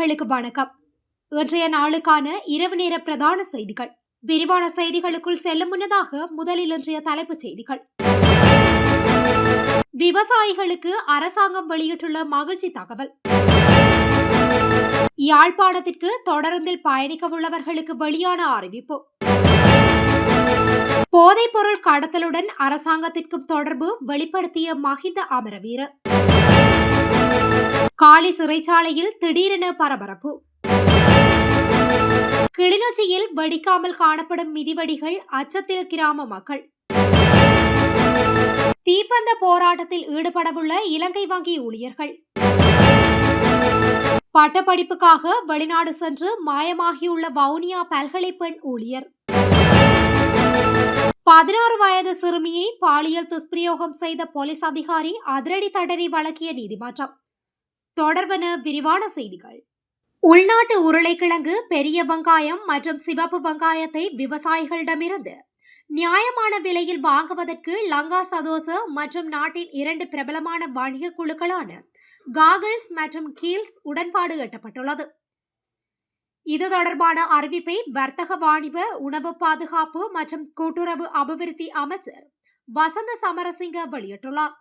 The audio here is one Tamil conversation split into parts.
நேயர்களுக்கு வணக்கம். இன்றைய நாளுக்கான இரவு நேர பிரதான செய்திகள். விரிவான செய்திகளுக்குள் செல்லும் முன்னதாக முதலில் இன்றைய தலைப்புச் செய்திகள். விவசாயிகளுக்கு அரசாங்கம் வெளியிட்டுள்ள மகிழ்ச்சி தகவல். யாழ்ப்பாணத்திற்கு தொடருந்தில் பயணிக்க உள்ளவர்களுக்கு வெளியான அறிவிப்பு. போதைப்பொருள் கடத்தலுடன் அரசாங்கத்திற்கும் தொடர்பு வெளிப்படுத்திய மஹிந்த அமரவீர. காலி சிறைச்சாலையில் திடீரென பரபரப்பு. கிளிநொச்சியில் வெடிக்காமல் காணப்படும் மிதிவடிகள் அச்சத்தில் கிராம மக்கள். தீப்பந்த போராட்டத்தில் ஈடுபடவுள்ள இலங்கை வங்கி ஊழியர்கள். பட்டப்படிப்புக்காக வெளிநாடு சென்று மாயமாகியுள்ள வவுனியா பல்கலை பெண் ஊழியர். பதினாறு வயது சிறுமியை பாலியல் துஷ்பிரயோகம் செய்த போலீஸ் அதிகாரி அதிரடி தடறி வழங்கிய நீதிமன்றம். தொடர்வன விரிவான செய்திகள். உள்நாட்டு உருளைக்கிழங்கு பெரிய வெங்காயம் மற்றும் சிவப்பு வெங்காயத்தை விவசாயிகளிடமிருந்து நியாயமான விலையில் வாங்குவதற்கு லங்கா சதோச மற்றும் நாட்டின் இரண்டு பிரபலமான வணிக குழுக்களான காகல்ஸ் மற்றும் கீல்ஸ் உடன்பாடு எட்டப்பட்டுள்ளது. இது தொடர்பான அறிவிப்பை வர்த்தக வாணிப உணவு பாதுகாப்பு மற்றும் கூட்டுறவு அபிவிருத்தி அமைச்சர் வசந்த சமரசிங்க வெளியிட்டுள்ளார்.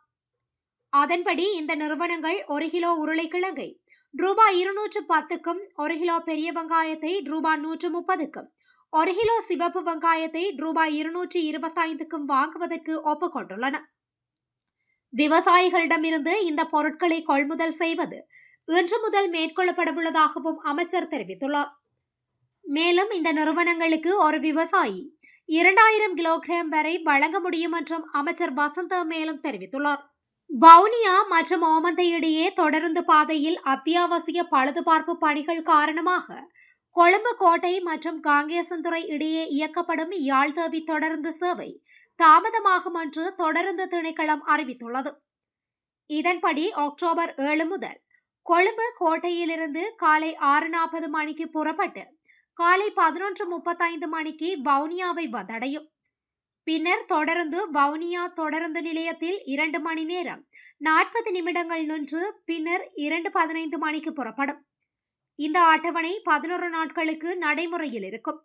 அதன்படி இந்த நிறுவனங்கள் ஒரு கிலோ உருளைக்கிழங்கை ரூபாய் இருநூற்று பத்துக்கும் ஒரு கிலோ பெரிய வெங்காயத்தை ரூபாய் நூற்று முப்பதுக்கும் ஒரு கிலோ சிவப்பு வெங்காயத்தை ரூபாய் இருநூற்றி இருபத்தைந்துக்கும் வாங்குவதற்கு ஒப்புக்கொண்டுள்ளன. விவசாயிகளிடமிருந்து இந்த பொருட்களை கொள்முதல் செய்வது இன்று முதல் மேற்கொள்ளப்படவுள்ளதாகவும் அமைச்சர் தெரிவித்துள்ளார். மேலும் இந்த நிறுவனங்களுக்கு ஒரு விவசாயி இரண்டாயிரம் கிலோகிராம் வரை வழங்க முடியும் என்றும் அமைச்சர் வசந்த மேலும் தெரிவித்துள்ளார். வவுனியா மற்றும் ஓமந்தை இடையே தொடருந்து பாதையில் அத்தியாவசிய பழுதுபார்ப்பு பணிகள் காரணமாக கொழும்பு கோட்டை மற்றும் காங்கேசன்துறை இடையே இயக்கப்படும் யாழ்தேவி தொடருந்து சேவை தாமதமாகும் என்று தொடருந்து திணைக்களம் அறிவித்துள்ளது. இதன்படி அக்டோபர் ஏழு முதல் கொழும்பு கோட்டையிலிருந்து காலை ஆறு நாற்பது மணிக்கு புறப்பட்டு காலை பதினொன்று முப்பத்தைந்து மணிக்கு வவுனியாவை வந்தடையும். பின்னர் தொடர்ந்து வவுனியா தொடருந்து நிலையத்தில் இரண்டு மணி நேரம் நாற்பது நிமிடங்கள் நின்று பின்னர் இரண்டு பதினைந்து மணிக்கு புறப்படும். இந்த அட்டவணை பதினோரு நாட்களுக்கு நடைமுறையில் இருக்கும்.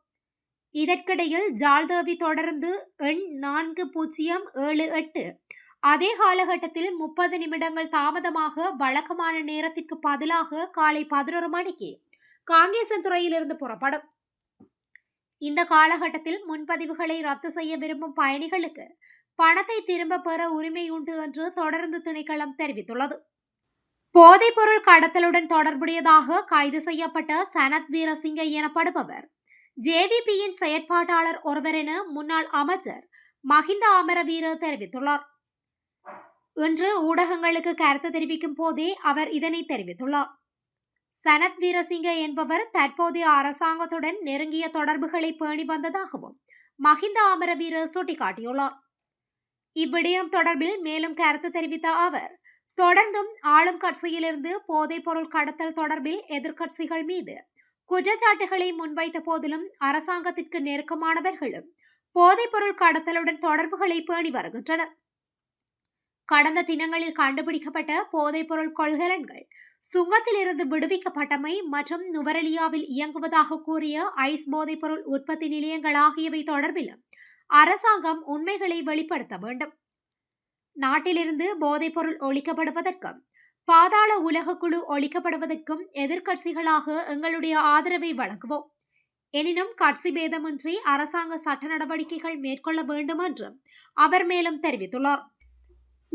இதற்கிடையில் ஜால்தேவி தொடர்ந்து எண் நான்கு பூஜ்ஜியம் ஏழு எட்டு அதே காலகட்டத்தில் முப்பது நிமிடங்கள் தாமதமாக வழக்கமான நேரத்திற்கு பதிலாக காலை பதினோரு மணிக்கு காங்கேசன்துறையிலிருந்து புறப்படும். இந்த காலகட்டத்தில் முன்பதிவுகளை ரத்து செய்ய விரும்பும் பயணிகளுக்கு பணத்தை திரும்ப பெற உரிமை உண்டு என்று தொடர்ந்து திணைக்களம் தெரிவித்துள்ளது. போதைப்பொருள் கடத்தலுடன் தொடர்புடையதாக கைது செய்யப்பட்ட சனத் வீரசிங்க எனப்படுபவர். ஜேவிபியின் செயற்பாட்டாளர் ஒருவர் என முன்னாள் அமைச்சர் மஹிந்த அமரவீர தெரிவித்துள்ளார். இன்று ஊடகங்களுக்கு கருத்து தெரிவிக்கும் போதே அவர் இதனை தெரிவித்துள்ளார். சனத் வீரசிங்க என்பவர் தற்போதைய அரசாங்கத்துடன் நெருங்கிய தொடர்புகளை பேணி வந்ததாகவும் மஹிந்த அமரவீர சுட்டிக்காட்டியுள்ளார். இவ்விடயம் தொடர்பில் மேலும் கருத்து தெரிவித்த அவர் தொடர்ந்தும் ஆளும் கட்சியிலிருந்து போதைப் பொருள் கடத்தல் தொடர்பில் எதிர்க்கட்சிகள் மீது குற்றச்சாட்டுகளை முன்வைத்த போதிலும் அரசாங்கத்திற்கு நெருக்கமானவர்களும் போதைப் பொருள் கடத்தலுடன் தொடர்புகளை பேணி வருகின்றனர். கடந்த தினங்களில் கண்டுபிடிக்கப்பட்ட போதைப்பொருள் கொள்கலன்கள் சுங்கத்திலிருந்து விடுவிக்கப்பட்டமை மற்றும் நுவரலியாவில் இயங்குவதாக கூறிய ஐஸ் போதைப்பொருள் உற்பத்தி நிலையங்கள் ஆகியவை தொடர்பிலும் அரசாங்கம் உண்மைகளை வெளிப்படுத்த வேண்டும். நாட்டிலிருந்து போதைப்பொருள் ஒழிக்கப்படுவதற்கும் பாதாள உலகக்குழு ஒழிக்கப்படுவதற்கும் எதிர்க்கட்சிகளாக எங்களுடைய ஆதரவை வழங்குவோம். எனினும் கட்சி பேதமின்றி அரசாங்க சட்ட நடவடிக்கைகள் மேற்கொள்ள வேண்டும் என்றும் அவர் மேலும் தெரிவித்துள்ளார்.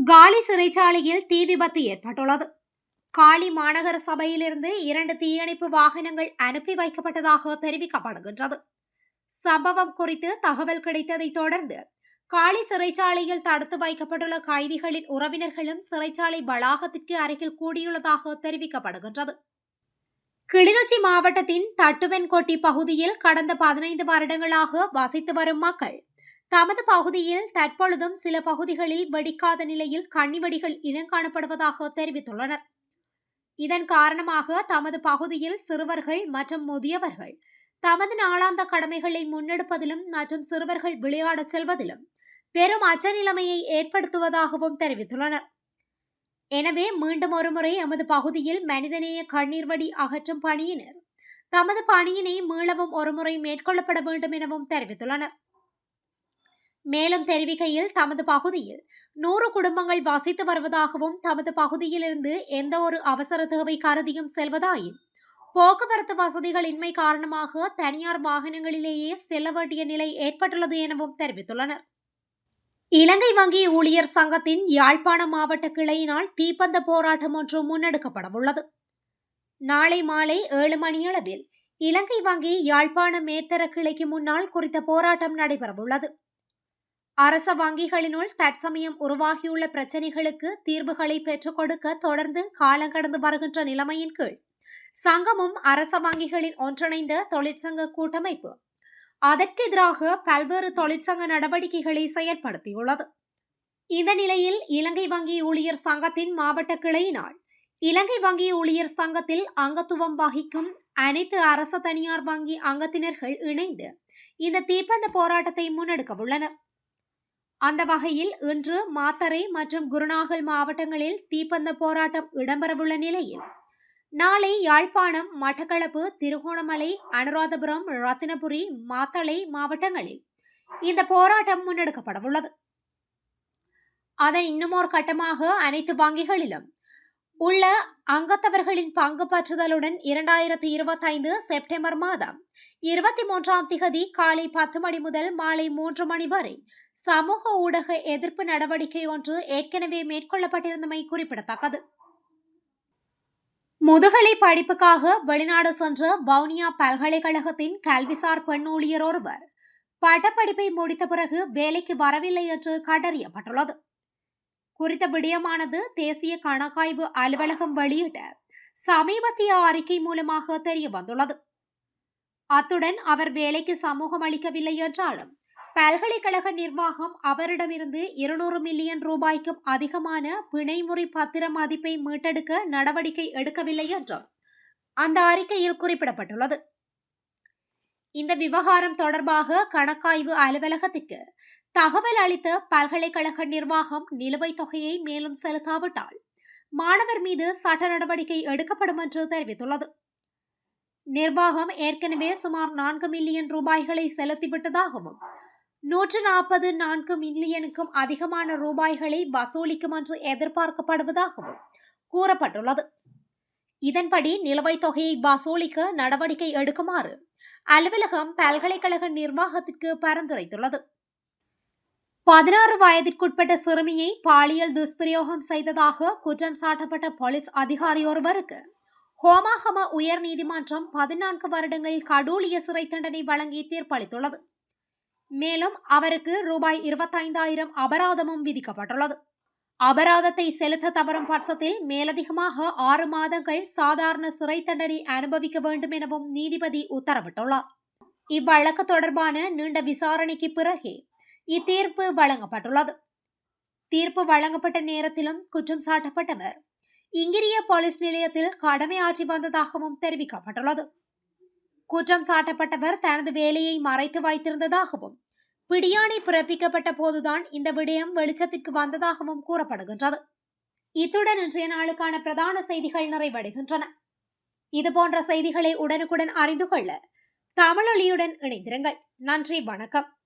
காலி சிறைச்சாலையில் தீ விபத்து ஏற்பட்டுள்ளது. காலி மாநகர சபையிலிருந்து இரண்டு தீயணைப்பு வாகனங்கள் அனுப்பி வைக்கப்பட்டதாக தெரிவிக்கப்படுகின்றது. சம்பவம் குறித்து தகவல் கிடைத்ததைத் தொடர்ந்து காலி சிறைச்சாலையில் தடுத்து வைக்கப்பட்டுள்ள கைதிகளின் உறவினர்களும் சிறைச்சாலை வளாகத்திற்கு அருகில் கூடியுள்ளதாக தெரிவிக்கப்படுகின்றது. கிளிநொச்சி மாவட்டத்தின் தட்டுவென்கொட்டி பகுதியில் கடந்த பதினைந்து வருடங்களாக வசித்து வரும் மக்கள் தமது பகுதியில் தற்பொழுதும் சில பகுதிகளில் வெடிக்காத நிலையில் கன்னிவெடிகள் இனங்காணப்படுவதாக தெரிவித்துள்ளனர். இதன் காரணமாக தமது பகுதியில் சிறுவர்கள் மற்றும் முதியவர்கள் தமது நாளாந்த கடமைகளை முன்னெடுப்பதிலும் மற்றும் சிறுவர்கள் விளையாடச் செல்வதிலும் பெரும் அச்ச நிலைமையை ஏற்படுத்துவதாகவும் தெரிவித்துள்ளனர். எனவே மீண்டும் ஒருமுறை எமது பகுதியில் மனிதநேய கண்ணீர் வடி அகற்றும் பணியினர் தமது பணியினை மீளவும் ஒருமுறை மேற்கொள்ளப்பட வேண்டும் எனவும் தெரிவித்துள்ளனர். மேலும் தெரிவிக்கையில் தமது பகுதியில் நூறு குடும்பங்கள் வசித்து வருவதாகவும் தமது பகுதியிலிருந்து எந்த ஒரு அவசர தேவை கருதியும் செல்வதாயின் போக்குவரத்து வசதிகளின்மை காரணமாக தனியார் வாகனங்களிலேயே செல்ல வேண்டிய நிலை ஏற்பட்டுள்ளது எனவும் தெரிவித்துள்ளனர். இலங்கை வங்கி ஊழியர் சங்கத்தின் யாழ்ப்பாண மாவட்ட கிளையினால் தீப்பந்த போராட்டம் ஒன்று முன்னெடுக்கப்படவுள்ளது. நாளை மாலை ஏழு மணியளவில் இலங்கை வங்கி யாழ்ப்பாண மேத்தர கிளைக்கு முன்னால் குறித்த போராட்டம் நடைபெறவுள்ளது. அரச வங்கிகளினுள் தற்சமயம் உருவாகியுள்ள பிரச்சினைகளுக்கு தீர்வுகளை பெற்றுக் கொடுக்க தொடர்ந்து காலங்கடந்து வருகின்ற நிலைமையின் கீழ் சங்கமும் அரச வங்கிகளின் ஒன்றிணைந்த தொழிற்சங்க கூட்டமைப்பு அதற்கு எதிராக பல்வேறு தொழிற்சங்க நடவடிக்கைகளை செயற்படுத்தியுள்ளது. இந்த நிலையில் இலங்கை வங்கி ஊழியர் சங்கத்தின் மாவட்ட கிளையினால் இலங்கை வங்கி ஊழியர் சங்கத்தில் அங்கத்துவம் வகிக்கும் அனைத்து அரச தனியார் வங்கி அங்கத்தினர்கள் இணைந்து இந்த தீப்பந்த போராட்டத்தை முன்னெடுக்க உள்ளனர். அந்த வகையில் இன்று மாத்தறை மற்றும் குருநாகல் மாவட்டங்களில் தீப்பந்த போராட்டம் இடம்பெறவுள்ள நிலையில். நாளை யாழ்ப்பாணம் மட்டக்களப்பு திருகோணமலை அனுராதபுரம் ரத்தினபுரி மாத்தளை மாவட்டங்களில் இந்த போராட்டம் முன்னெடுக்கப்படவுள்ளது. அதன் இன்னுமோர் கட்டமாக அனைத்து வங்கிகளிலும் உள்ள அங்கத்தவர்களின் பங்கு பற்றுதலுடன் இரண்டாயிரத்தி இருபத்தைந்து செப்டம்பர் மாதம் இருபத்தி மூன்றாம் திகதி காலை பத்து மணி முதல் மாலை மூன்று மணி வரை சமூக ஊடக எதிர்ப்பு நடவடிக்கை ஒன்று ஏற்கனவே மேற்கொள்ளப்பட்டிருந்தமை குறிப்பிடத்தக்கது. முதுகலை படிப்புக்காக வெளிநாடு சென்ற வவுனியா பல்கலைக்கழகத்தின் கல்விசார் பெண் ஊழியர் ஒருவர் பட்டப்படிப்பை முடித்த பிறகு வேலைக்கு வரவில்லை என்று கண்டறியப்பட்டுள்ளது. குறித்த விடயமானது தேசிய கணக்காய்வு அலுவலகம் வெளியிட்ட சமீபத்திய அறிக்கை மூலமாக தெரிய வந்துள்ளது அத்துடன் அவர் வேலைக்கு சமூகம் அளிக்கவில்லை என்றாலும் பல்கலைக்கழக நிர்வாகம் அவரிடமிருந்து இருநூறு மில்லியன் ரூபாய்க்கும் அதிகமான பிணைமுறை பத்திர மதிப்பை மீட்டெடுக்க நடவடிக்கை எடுக்கவில்லை என்றும் அந்த அறிக்கையில் குறிப்பிடப்பட்டுள்ளது. இந்த விவகாரம் தொடர்பாக கணக்காய்வு அலுவலகத்துக்கு தகவல் அளித்த பல்கலைக்கழக நிர்வாகம் நிலுவைத் தொகையை மேலும் செலுத்தாவிட்டால் மாணவர் மீது சட்ட நடவடிக்கை எடுக்கப்படும் என்று தெரிவித்துள்ளது. நிர்வாகம் ஏற்கனவே சுமார் நான்கு மில்லியன் ரூபாய்களை செலுத்திவிட்டதாகவும் நூற்று நாற்பது நான்கு மில்லியனுக்கும் அதிகமான ரூபாய்களை வசூலிக்கும் என்று எதிர்பார்க்கப்படுவதாகவும் கூறப்பட்டுள்ளது. இதன்படி நிலுவைத் தொகையை வசூலிக்க நடவடிக்கை எடுக்குமாறு அலுவலகம் பல்கலைக்கழக நிர்வாகத்திற்கு பரிந்துரைத்துள்ளது. பதினாறு வயதிற்குட்பட்ட சிறுமியை பாலியல் துஷ்பிரயோகம் செய்ததாக குற்றம் சாட்டப்பட்ட போலீஸ் அதிகாரி ஒருவருக்கு. ஹோமாகம உயர் நீதிமன்றம் பதினான்கு வருடங்கள் கடூழிய சிறை தண்டனை வழங்கி தீர்ப்பளித்துள்ளது. மேலும் அவருக்கு ரூபாய் இருபத்தைந்தாயிரம் அபராதமும் விதிக்கப்பட்டுள்ளது. அபராதத்தை செலுத்த தவறும் பட்சத்தில் மேலதிகமாக ஆறு மாதங்கள் சாதாரண சிறை தண்டனை அனுபவிக்க வேண்டும் எனவும் நீதிபதி உத்தரவிட்டுள்ளார். இவ்வழக்கு தொடர்பான நீண்ட விசாரணைக்கு பிறகே இத்தீர்ப்பு வழங்கப்பட்டுள்ளது. தீர்ப்பு வழங்கப்பட்ட நேரத்திலும் குற்றம் சாட்டப்பட்டவர். இங்கிரிய போலீஸ் நிலையத்தில் கடமையாற்றி வந்ததாகவும் தெரிவிக்கப்பட்டுள்ளது. குற்றம் சாட்டப்பட்டவர் தனது வேலையை மறைத்து வைத்திருந்ததாகவும் பிடியாணை பிறப்பிக்கப்பட்ட போதுதான் இந்த விடயம் வெளிச்சத்திற்கு வந்ததாகவும் கூறப்படுகின்றது. இத்துடன் இன்றைய நாளுக்கான பிரதான செய்திகள் நிறைவடைகின்றன. இதுபோன்ற செய்திகளை உடனுக்குடன் அறிந்து கொள்ள தமிழொலியுடன் இணைந்திருங்கள். நன்றி வணக்கம்.